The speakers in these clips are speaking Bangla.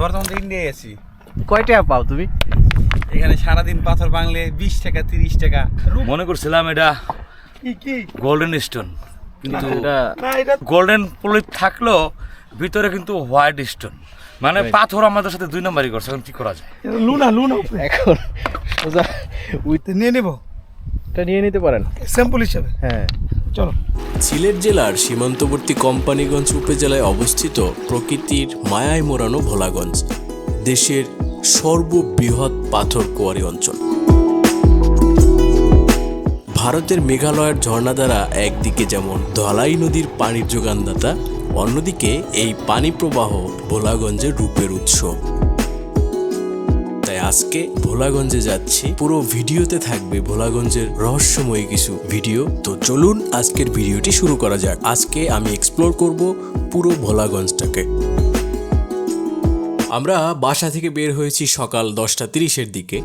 বর্তমান তো ইন্ডিয়ায় আছি কয় টাকা পাও তুমি? এখানে সারাদিন পাথর বাংলে বিশ টাকা তিরিশ টাকা। মনে করছিলাম এটা কি কি? গোল্ডেন স্টোন কিন্তু এটা গোল্ডেন পলিপ থাকলেও ভিতরে কিন্তু হোয়াইট স্টোন মানে পাথর আমাদের সাথে দুই নম্বরই করছে এখন কি করা যায়? লুনা লুনা। এখন সোজা উইথ নিয়ে নেব। এটা নিয়ে নিতে পারেন। স্যাম্পল হিসাবে। হ্যাঁ। চলো। সিলেট জেলার সীমান্তবর্তী কোম্পানিগঞ্জ উপজেলায় অবস্থিত প্রকৃতির মায়ায় মোড়ানো ভোলাগঞ্জ, দেশের সর্ববৃহৎ পাথর কোয়ারি অঞ্চল। ভারতের মেঘালয়ের ঝর্ণা দ্বারা একদিকে যেমন ধলাই নদীর পানির যোগানদাতা, অন্যদিকে এই পানি প্রবাহ ভোলাগঞ্জের রূপের উৎস। আজকে ভোলাগঞ্জে যাচ্ছি। পুরো ভিডিওতে থাকবে ভোলাগঞ্জের রহস্যময় কিছু ভিডিও। তো চলুন আজকের ভিডিওটি শুরু করা যাক। আজকে আমি এক্সপ্লোর করব পুরো ভোলাগঞ্জটাকে। আমরা বাসা থেকে বের হয়েছি সকাল দশটা তিরিশের দিকে।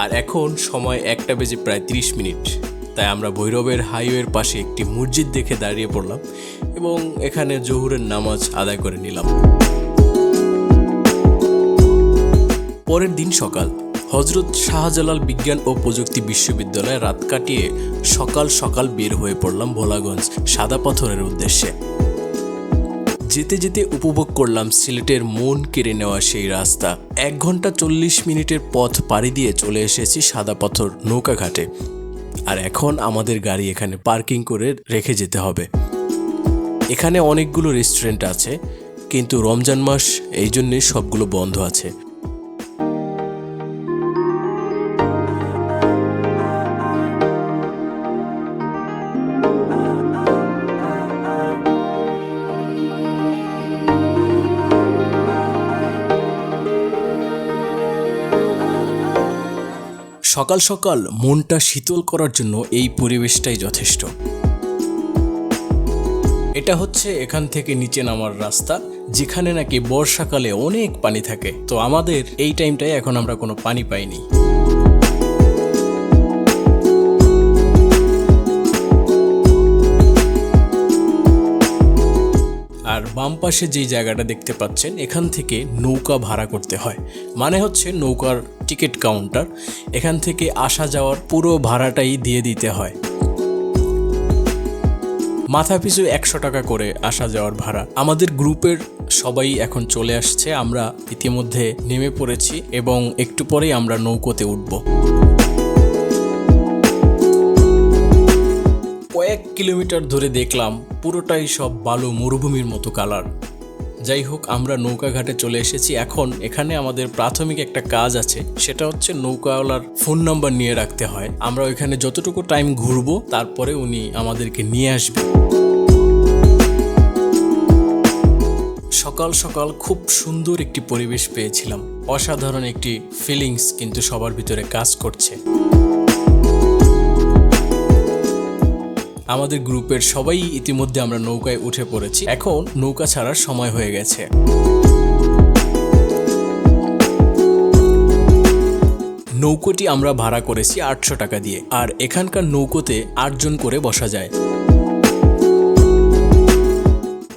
আর এখন সময় একটা বেজে প্রায় তিরিশ মিনিট। তাই আমরা ভৈরবের হাইওয়ের পাশে একটি মসজিদ দেখে দাঁড়িয়ে পড়লাম এবং এখানে জহুরের নামাজ আদায় করে নিলাম। পরের দিন সকাল, হজরত শাহজালাল বিজ্ঞান ও প্রযুক্তি বিশ্ববিদ্যালয়ে রাত কাটিয়ে সকাল সকাল বের হয়ে পড়লাম ভোলাগঞ্জ সাদা পাথরের উদ্দেশ্যে। যেতে যেতে উপভোগ করলাম সিলেটের মন কেড়ে নেওয়া সেই রাস্তা। এক ঘণ্টা চল্লিশ মিনিটের পথ পাড়ি দিয়ে চলে এসেছি সাদা পাথর নৌকা ঘাটে। আর এখন আমাদের গাড়ি এখানে পার্কিং করে রেখে যেতে হবে। এখানে অনেকগুলো রেস্টুরেন্ট আছে, কিন্তু রমজান মাস এই জন্যে সবগুলো বন্ধ আছে। সকাল সকাল মনটা শীতল করার জন্য এই পরিবেশটাই যথেষ্ট। এটা হচ্ছে এখান থেকে নিচে নামার রাস্তা, যেখানে নাকি বর্ষাকালে অনেক পানি থাকে। তো আমাদের এই টাইমটায় এখন আমরা কোনো পানি পাইনি। বাম পাশে যেই জায়গাটা দেখতে পাচ্ছেন, এখান থেকে নৌকা ভাড়া করতে হয়। মানে হচ্ছে নৌকার টিকিট কাউন্টার। এখান থেকে আসা যাওয়ার পুরো ভাড়াটাই দিয়ে দিতে হয়। মাথা পিছু একশো টাকা করে আসা যাওয়ার ভাড়া। আমাদের গ্রুপের সবাই এখন চলে আসছে, আমরা ইতিমধ্যে নেমে পড়েছি এবং একটু পরেই আমরা নৌকোতে উঠব। কয়েক কিলোমিটার ধরে দেখলাম পুরোটাই সব বালু মরুভূমির মতো কালার। যাই হোক, আমরা নৌকা ঘাটে চলে এসেছি। এখন এখানে আমাদের প্রাথমিক একটা কাজ আছে, সেটা হচ্ছে নৌকাওয়ালার ফোন নাম্বার নিয়ে রাখতে হয়। আমরা ওইখানে যতটুকু টাইম ঘুরবো, তারপরে উনি আমাদেরকে নিয়ে আসবে। সকাল সকাল খুব সুন্দর একটি পরিবেশ পেয়েছিলাম। অসাধারণ একটি ফিলিংস কিন্তু সবার ভিতরে কাজ করছে। আমাদের গ্রুপের সবাই ইতিমধ্যে আমরা নৌকায় উঠে পড়েছি। এখন নৌকা ছাড়ার সময় হয়ে গেছে। নৌকোটি আমরা ভাড়া করেছি আটশো টাকা দিয়ে, আর এখানকার নৌকোতে আটজন করে বসা যায়।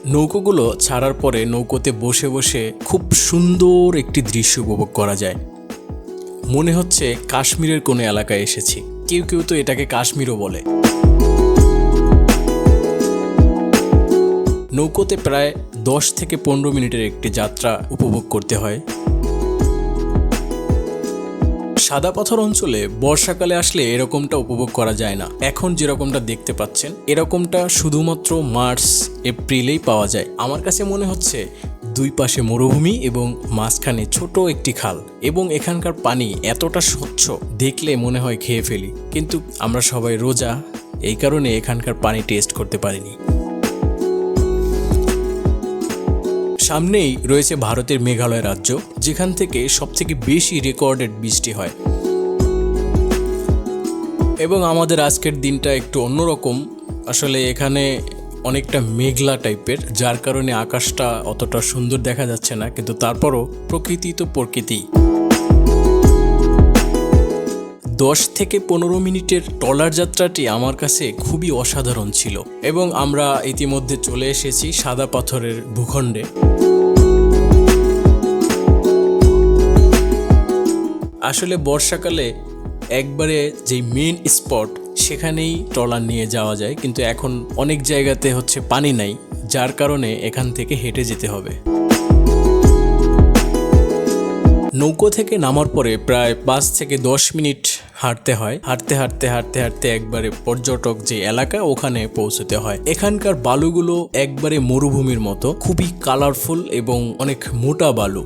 নৌকোগুলো ছাড়ার পরে নৌকোতে বসে বসে খুব সুন্দর একটি দৃশ্য উপভোগ করা যায়। মনে হচ্ছে কাশ্মীরের কোনো এলাকায় এসেছি। কেউ কেউ তো এটাকে কাশ্মীরও বলে। নৌকোতে প্রায় দশ থেকে পনেরো মিনিটের একটি যাত্রা উপভোগ করতে হয়। সাদা পাথর অঞ্চলে বর্ষাকালে আসলে এরকমটা উপভোগ করা যায় না। এখন যেরকমটা দেখতে পাচ্ছেন, এরকমটা শুধুমাত্র মার্চ, এপ্রিলেই পাওয়া যায়। আমার কাছে মনে হচ্ছে দুই পাশে মরুভূমি এবং মাঝখানে ছোট একটি খাল এবং এখানকার পানি এতটা স্বচ্ছ দেখলে মনে হয় খেয়ে ফেলি। কিন্তু আমরা সবাই রোজা, এই কারণে এখানকার পানি টেস্ট করতে পারিনি। সামনেই রয়েছে ভারতের মেঘালয় রাজ্য, যেখান থেকে সবথেকে বেশি রেকর্ডেড বৃষ্টি হয়। এবং আমাদের আজকের দিনটা একটু অন্যরকম। আসলে এখানে অনেকটা মেঘলা টাইপের, যার কারণে আকাশটা অতটা সুন্দর দেখা যাচ্ছে না, কিন্তু তারপরও প্রকৃতি তো প্রকৃতি দশ থেকে পনেরো মিনিটের ট্রলার যাত্রাটি আমার কাছে খুবই অসাধারণ ছিল এবং আমরা ইতিমধ্যে চলে এসেছি সাদা পাথরের ভূখণ্ডে। আসলে বর্ষাকালে একবারে যেই মেন স্পট সেখানেই ট্রলার নিয়ে যাওয়া যায়, কিন্তু এখন অনেক জায়গাতে হচ্ছে পানি নাই, যার কারণে এখান থেকে হেঁটে যেতে হবে। নৌকো থেকে নামার পরে প্রায় পাঁচ থেকে দশ মিনিট হাঁটতে হয়। হাঁটতে হাঁটতে হাঁটতে হাঁটতে একবারে পর্যটক যে এলাকা, ওখানে পৌঁছতে হয়। এখানকার বালুগুলো একবারে মরুভূমির মতো, খুবই কালারফুল এবং অনেক মোটা বালু।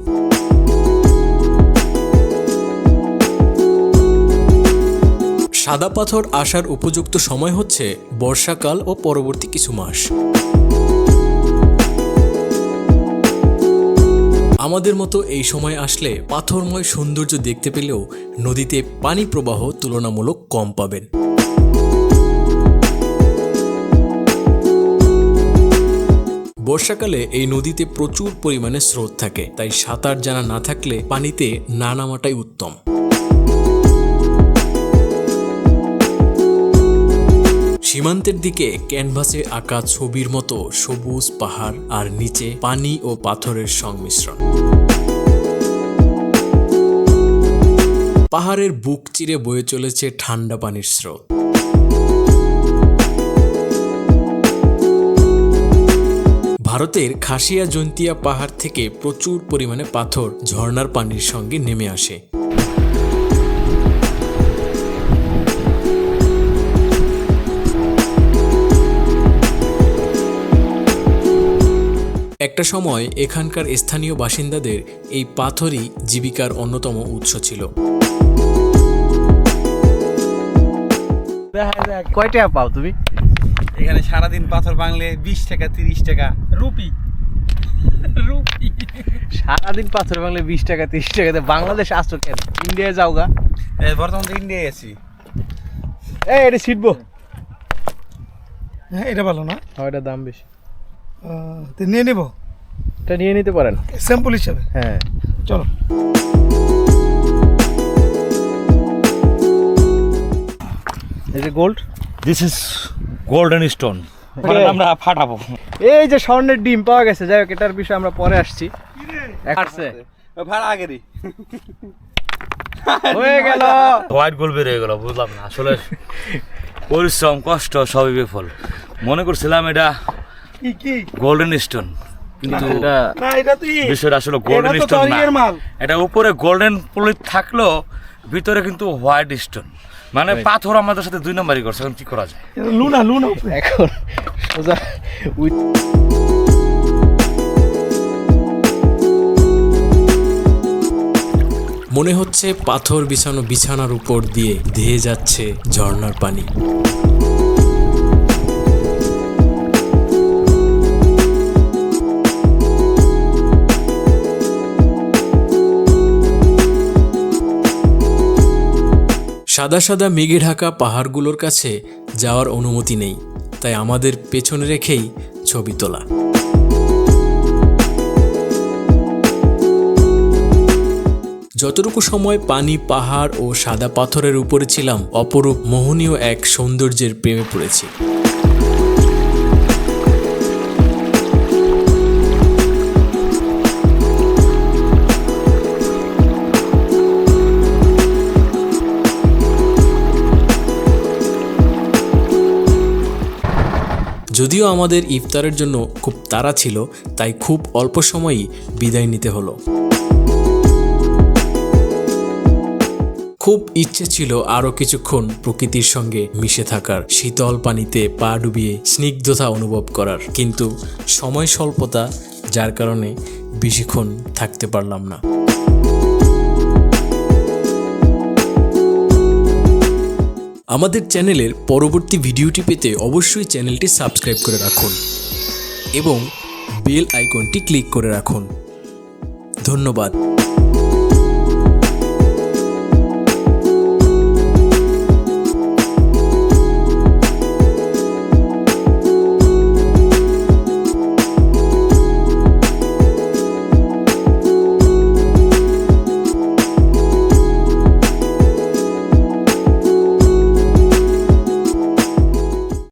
সাদা পাথর আসার উপযুক্ত সময় হচ্ছে বর্ষাকাল ও পরবর্তী কিছু মাস। আমাদের মতো এই সময় আসলে পাথরময় সৌন্দর্য দেখতে পেলেও নদীতে পানি প্রবাহ তুলনামূলক কম পাবেন। বর্ষাকালে এই নদীতে প্রচুর পরিমাণে স্রোত থাকে, তাই সাঁতার জানা না থাকলে পানিতে না নামাটাই উত্তম। সীমান্তের দিকে ক্যানভাসে আঁকা ছবির মতো সবুজ পাহাড় আর নিচে পানি ও পাথরের সংমিশ্রণ। পাহাড়ের বুক চিরে বয়ে চলেছে ঠান্ডা পানির স্রোত। ভারতের খাসিয়া জন্তিয়া পাহাড় থেকে প্রচুর পরিমাণে পাথর ঝর্ণার পানির সঙ্গে নেমে আসে। একটা সময় এখানকার স্থানীয় বাসিন্দাদের এই পাথরই জীবিকার অন্যতম উৎস ছিল। কয় টাকা পাও তুমি? এখানে সারাদিন পাথর বাংলে বিশ টাকা তিরিশ টাকা। রুপি। রুপি। সারাদিন পাথর বাংলা বিশ টাকা তিরিশ টাকাতে বাংলাদেশ আসছো কেন? ইন্ডিয়ায় যাও গা। বর্তমান তো ইন্ডিয়ায় আছি। এই এটা ছিটবো। হ্যাঁ এটা ভালো না? হ্যাঁ এটার দাম বেশি। আহ, নিয়ে নেব? এটা নিয়ে নিতে পারেন। স্যাম্পল হিসাবে? হ্যাঁ। চলো। এই যে gold? This is golden stone আমরা ফাটাবো। এই যে স্বর্ণের ডিম পাওয়া গেছে যাই হোক এটার বিষয়ে আমরা পরে আসছি। আসছে। ও, ভাড়া আগেরই। হয়ে গেল। হোয়াইট গোল্ড বের হয়ে গেল বুঝলাম না। আসলে পরিশ্রম কষ্ট সবই বিফল। মনে করছিলাম এটা কি কি? গোল্ডেন স্টোন কিন্তু না এটা তুই বিষয়টা আসলে গোল্ডেন স্টোন না। এটা উপরে গোল্ডেন পলিট থাকলেও ভিতরে কিন্তু হোয়াইট স্টোন মানে পাথর আমাদের সাথে দুই নম্বরই করছে এখন কি করা যায়? লুনা লুনা এখন সোজা মনে হচ্ছে পাথর বিছানো বিছানার উপর দিয়ে ধেয়ে যাচ্ছে ঝর্ণার পানি। সাদা সাদা মেঘে ঢাকা পাহাড়গুলোর কাছে যাওয়ার অনুমতি নেই, তাই আমাদের পেছনে রেখেই ছবি তোলা। যতটুকু সময় পানি, পাহাড় ও সাদা পাথরের উপরে ছিলাম, অপরূপ মোহনীয় এক সৌন্দর্যের প্রেমে পড়েছি। যদিও আমাদের ইফতারের জন্য খুব তাড়া ছিল, তাই খুব অল্প সময়ই বিদায় নিতে হলো। খুব ইচ্ছে ছিল আরও কিছুক্ষণ প্রকৃতির সঙ্গে মিশে থাকার, শীতল পানিতে পা ডুবিয়ে স্নিগ্ধতা অনুভব করার। কিন্তু সময় স্বল্পতা, যার কারণে বেশিক্ষণ থাকতে পারলাম না। আমাদের চ্যানেলের পরবর্তী ভিডিওটি পেতে অবশ্যই চ্যানেলটি সাবস্ক্রাইব করে রাখুন এবং বেল আইকনটি ক্লিক করে রাখুন। ধন্যবাদ।